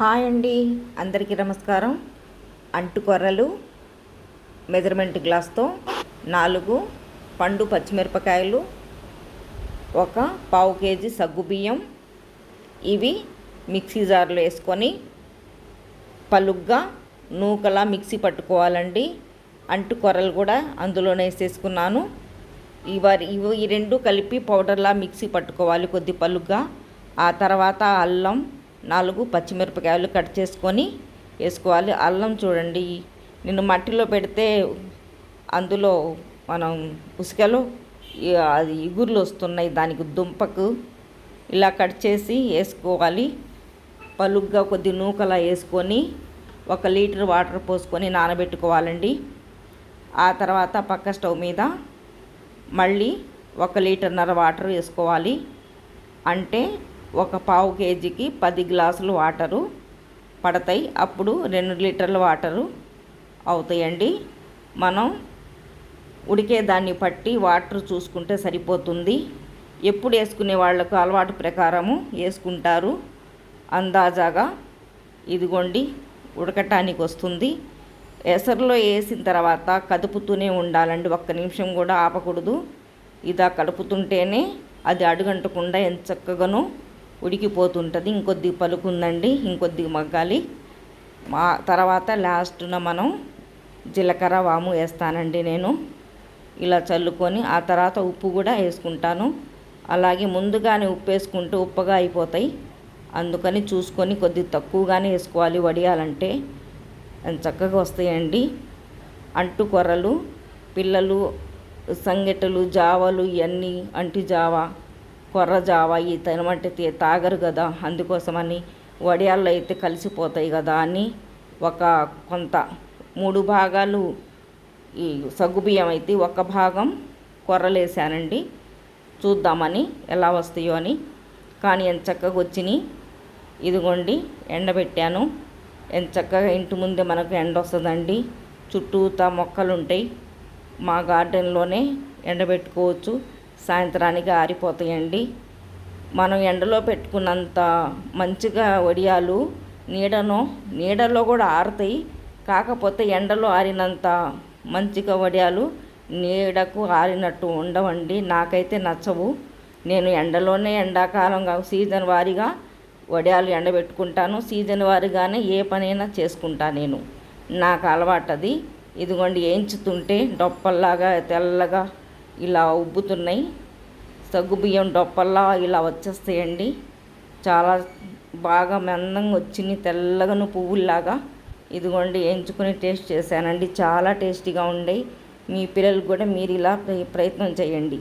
Hi అండి. అందరికీ నమస్కారం. అంటుకొర్రలు మెజర్మెంట్ గ్లాస్తో నాలుగు పండు పచ్చిమిరపకాయలు ఒక పావు కేజీ సగ్గుబియ్యం ఇవి మిక్సీ జార్లో వేసుకొని పలుగ్గా నూకలా మిక్సీ పట్టుకోవాలండి. అంటుకొర్రలు కూడా అందులోనే వేసేసుకున్నాను. ఇవరి ఇవి ఈ రెండు కలిపి పౌడర్లా మిక్సీ పట్టుకోవాలి కొద్ది పలుగ్గా. ఆ తర్వాత అల్లం నాలుగు పచ్చిమిరపకాయలు కట్ చేసుకొని వేసుకోవాలి. అల్లం చూడండి. నేను మట్టిలో పెడితే అందులో మనం ఉసుకలో అది ఇగుర్లు వస్తున్నాయి. దానికి దుంపకు ఇలా కట్ చేసి వేసుకోవాలి. పలుగ్గా కొద్ది నూకలా వేసుకొని ఒక లీటర్ వాటర్ పోసుకొని నానబెట్టుకోవాలండి. ఆ తర్వాత పక్క స్టవ్ మీద మళ్ళీ ఒక లీటర్న్నర వాటర్ వేసుకోవాలి. అంటే ఒక పావు కేజీకి పది గ్లాసులు వాటరు పడతాయి. అప్పుడు రెండు లీటర్ల వాటరు అవుతాయండి. మనం ఉడికే దాన్ని పట్టి వాటర్ చూసుకుంటే సరిపోతుంది. ఎప్పుడు వేసుకునే వాళ్ళకు అలవాటు ప్రకారము వేసుకుంటారు. అందాజాగా ఇదిగోండి ఉడకటానికి వస్తుంది. ఎసరులో వేసిన తర్వాత కదుపుతూనే ఉండాలండి. ఒక్క నిమిషం కూడా ఆపకూడదు. ఇదా కడుపుతుంటేనే అది అడుగంటకుండా ఎంత చక్కగానో ఉడికిపోతుంటుంది. ఇంకొద్ది పలుకుందండి ఇంకొద్ది మగ్గాలి. మా తర్వాత లాస్ట్న మనం జీలకర్ర వాము వేస్తానండి నేను. ఇలా చల్లుకొని ఆ తర్వాత ఉప్పు కూడా వేసుకుంటాను. అలాగే ముందుగానే ఉప్పు వేసుకుంటే ఉప్పగా అయిపోతాయి. అందుకని చూసుకొని కొద్ది తక్కువగానే వేసుకోవాలి వడియాలంటే. చక్కగా వస్తాయండి. అంటు కొర్రలు పిల్లలు సంగెట్టలు జావలు ఇవన్నీ అంటి జావ కొర్ర జావ ఈ తినమంటే తాగరు కదా అందుకోసమని వడియాల్లో అయితే కలిసిపోతాయి కదా అని ఒక కొంత మూడు భాగాలు ఈ సగ్గుబియ్యం అయితే ఒక భాగం కొర్రలేసానండి. చూద్దామని ఎలా వస్తాయో అని. కానీ ఎంత చక్కగా వచ్చినాయి ఇదిగోండి ఎండబెట్టాను. ఎంత చక్కగా ఇంటి ముందే మనకు ఎండ వస్తుందండి. చుట్టూతా మొక్కలు ఉంటాయి మా గార్డెన్లోనే ఎండబెట్టుకోవచ్చు. సాయంత్రానికి ఆరిపోతాయండి. మనం ఎండలో పెట్టుకున్నంత మంచిగా వడియాలు నీడను నీడలో కూడా ఆరుతాయి. కాకపోతే ఎండలో ఆరినంత మంచిగా వడియాలు నీడకు ఆరినట్టు ఉండవండి. నాకైతే నచ్చవు. నేను ఎండలోనే ఎండాకాలంగా సీజన్ వారీగా వడియాలు ఎండబెట్టుకుంటాను. సీజన్ వారీగానే ఏ పనైనా చేసుకుంటా నేను. నాకు అలవాటు అది ఇదిగోండి వేయించుతుంటే డొప్పల్లాగా తెల్లగా ఇలా ఉబ్బుతున్నాయి. సగ్గుబియ్యం డొప్పల్లా ఇలా వచ్చేస్తాయండి. చాలా బాగా మందంగా వచ్చింది తెల్లగాను పువ్వుల్లాగా. ఇదిగోండి ఎంచుకొని టేస్ట్ చేశానండి. చాలా టేస్టీగా ఉండే. మీ పిల్లలకు కూడా మీరు ఇలా ప్రయత్నం చేయండి.